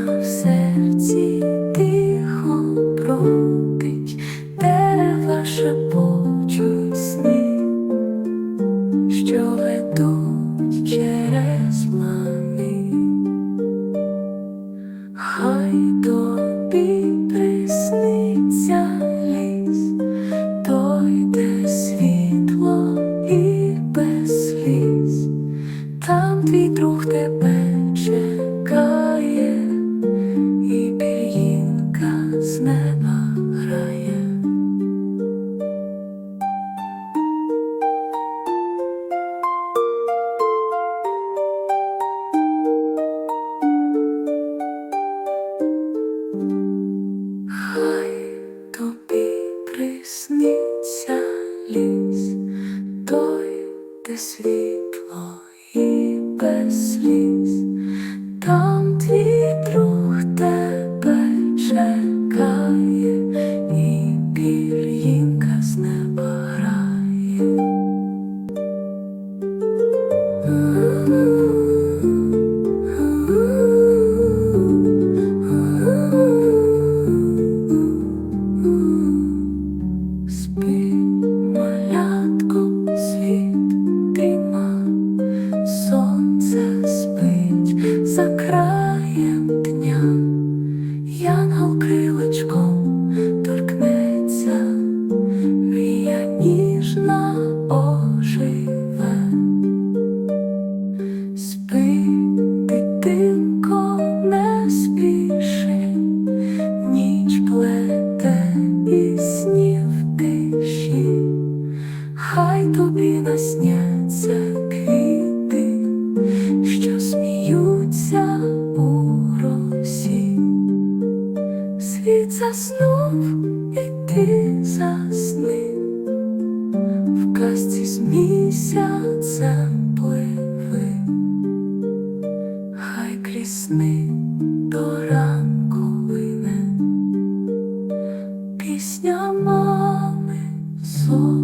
Say. Хай тобі присніться ліс, той, де світло і без сліз. Okay. заснув, і ти засни, в касті з місяцем пливи, хай крісни до ранку лине, пісня мами сон.